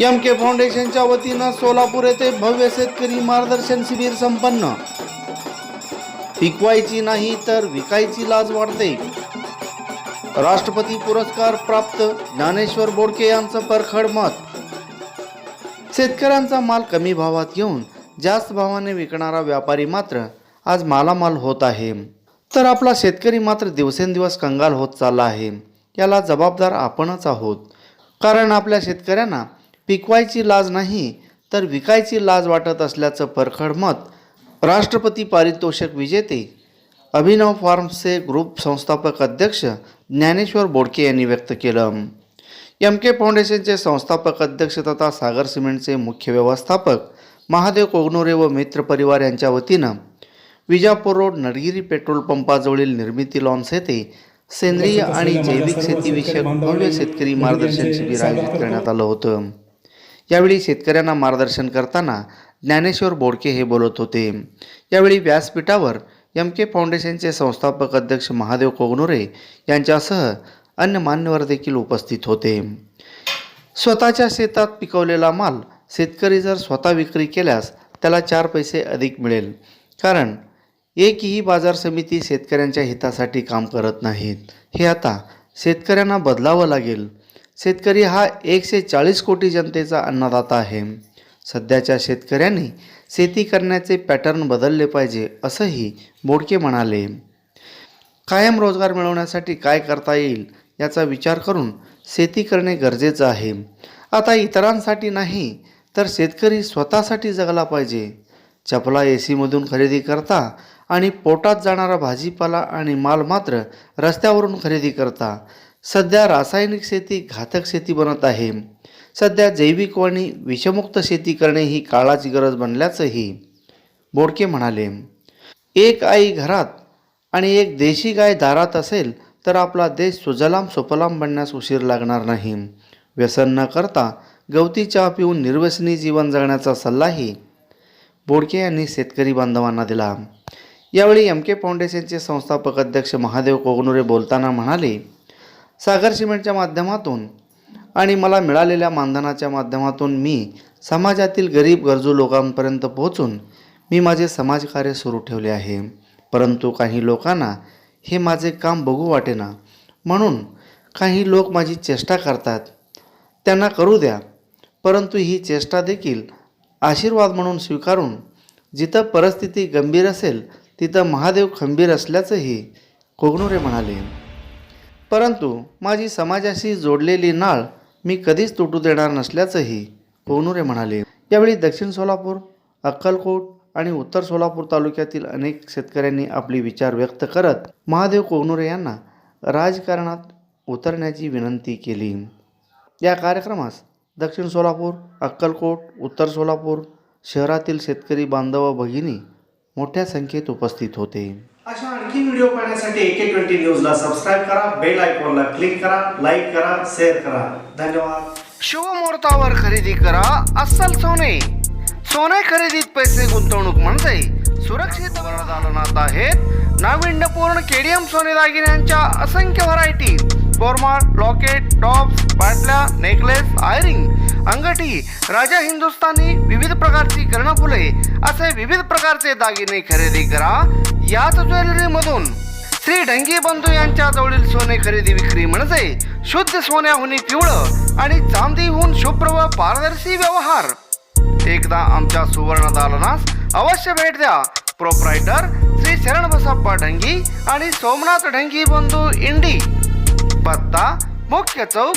M के फाउंडेशनच्या वतीनं सोलापूर येथे भव्य शेतकरी मार्गदर्शन शिबिर संपन्न. पिकवायची नाही तर विकायची लाज वाढते. राष्ट्रपती पुरस्कार प्राप्त ज्ञानेश्वर बोडके यांचं परखड मत. शेतकऱ्यांचा माल कमी भावात घेऊन जास्त भावाने विकणारा व्यापारी मात्र आज मालामाल होत आहे. तर आपला शेतकरी मात्र दिवसेंदिवस कंगाल होत चालला आहे. याला जबाबदार आपणच आहोत. कारण आपल्या शेतकऱ्यांना पिकवायची लाज नाही तर विकायची लाज वाटत असल्याचं परखड मत राष्ट्रपती पारितोषिक विजेते अभिनव फार्म्सचे ग्रुप संस्थापक अध्यक्ष ज्ञानेश्वर बोडके यांनी व्यक्त केलं. एम के फाउंडेशनचे संस्थापक अध्यक्ष तथा सागर सिमेंटचे मुख्य व्यवस्थापक महादेव कोगनोरे व मित्र परिवार यांच्या वतीनं विजापूर रोड नडगिरी पेट्रोल पंपाजवळील निर्मिती लॉन्स येथे सेंद्रिय आणि जैविक शेतीविषयक भव्य शेतकरी मार्गदर्शन शिबिर आयोजित करण्यात आलं होतं. यावेळी शेतकऱ्यांना मार्गदर्शन करताना ज्ञानेश्वर बोडके हे बोलत होते. यावेळी व्यासपीठावर एम के फाउंडेशनचे संस्थापक अध्यक्ष महादेव कोगनुरे यांच्यासह अन्य मान्यवर देखील उपस्थित होते. स्वतःच्या शेतात पिकवलेला माल शेतकरी जर स्वतः विक्री केल्यास त्याला चार पैसे अधिक मिळेल. कारण एकही बाजार समिती शेतकऱ्यांच्या हितासाठी काम करत नाहीत. हे आता शेतकऱ्यांना बदलावं लागेल. शेतकरी हा एकशे चाळीस कोटी जनतेचा अन्नदाता आहे. सध्याच्या शेतकऱ्यांनी शेती करण्याचे पॅटर्न बदलले पाहिजे असंही बोडके म्हणाले. कायम रोजगार मिळवण्यासाठी काय करता येईल याचा विचार करून शेती करणे गरजेचं आहे. आता इतरांसाठी नाही तर शेतकरी स्वतःसाठी जगला पाहिजे. चपला ए सीमधून खरेदी करता आणि पोटात जाणारा भाजीपाला आणि माल मात्र रस्त्यावरून खरेदी करता. सध्या रासायनिक शेती घातक शेती बनत आहे. सध्या जैविक आणि विषमुक्त शेती करणे ही काळाची गरज बनल्याचंही बोडके म्हणाले. एक आई घरात आणि एक देशी गाय दारात असेल तर आपला देश सुजलाम सुफलाम बनण्यास उशीर लागणार नाही. व्यसन न करता गवती चहा पिऊन निर्व्यसनी जीवन जगण्याचा सल्लाही बोडके यांनी शेतकरी बांधवांना दिला. यावेळी एम के फाउंडेशनचे संस्थापक अध्यक्ष महादेव कोगनुरे बोलताना म्हणाले सागर सिमेंटच्या माध्यमातून आणि मला मिळालेल्या मानधनाच्या माध्यमातून मी समाजातील गरीब गरजू लोकांपर्यंत पोहोचून मी माझे समाजकार्य सुरू ठेवले आहे. परंतु काही लोकांना हे माझे काम बघू वाटेना. म्हणून काही लोक माझी चेष्टा करतात. त्यांना करू द्या. परंतु ही चेष्टा देखील आशीर्वाद म्हणून स्वीकारून जिथं परिस्थिती गंभीर असेल तिथं महादेव खंबीर असल्याचंही कोगनुरे म्हणाले. परंतु माझी समाजाशी जोडलेली नाळ मी कधीच तुटू देणार नसल्याचंही कोनुरे म्हणाले. यावेळी दक्षिण सोलापूर अक्कलकोट आणि उत्तर सोलापूर तालुक्यातील अनेक शेतकऱ्यांनी आपले विचार व्यक्त करत महादेव कोगनुरे यांना राजकारणात उतरण्याची विनंती केली. या कार्यक्रमास दक्षिण सोलापूर अक्कलकोट उत्तर सोलापूर शहरातील शेतकरी बांधव भगिनी मोठ्या संख्येत उपस्थित होते. आणखी व्हिडिओ पाहण्यासाठी एके ट्वेंटी न्यूजला सबस्क्राईब करा बेल आयकॉनला क्लिक करा लाईक करा शेअर करा. धन्यवाद. शुभमुहूर्तावर खरेदी करा अस्सल सोने. सोने खरेदीत पैसे गुंतवणूक म्हणजे सुरक्षित दालनात आहेत. नाविन्यपूर्ण केडीएम सोने दागिन्यांच्या असंख्य व्हरायटी बोरमाळ लॉकेट टॉप्स बाटल्या नेकलेस आयरिंग अंगठी राजा हिंदुस्थानी विविध प्रकारची कर्णफुले असे विविध प्रकारचे दागिने खरेदी करा. याच ज्वेलरी मधून श्री ढंगी बंधू यांच्या जवळील सोने खरेदी विक्री म्हणजे शुद्ध सोन्याहून पिवळं आणि चांदीहून शुभ्र व पारदर्शी व्यवहार. एकदा आमच्या सुवर्ण दालनास अवश्य भेट द्या. प्रोप्रायटर श्री शरण बसप्पा ढंगी आणि सोमनाथ ढंगी बंधू इंडी. पत्ता मुख्य चौक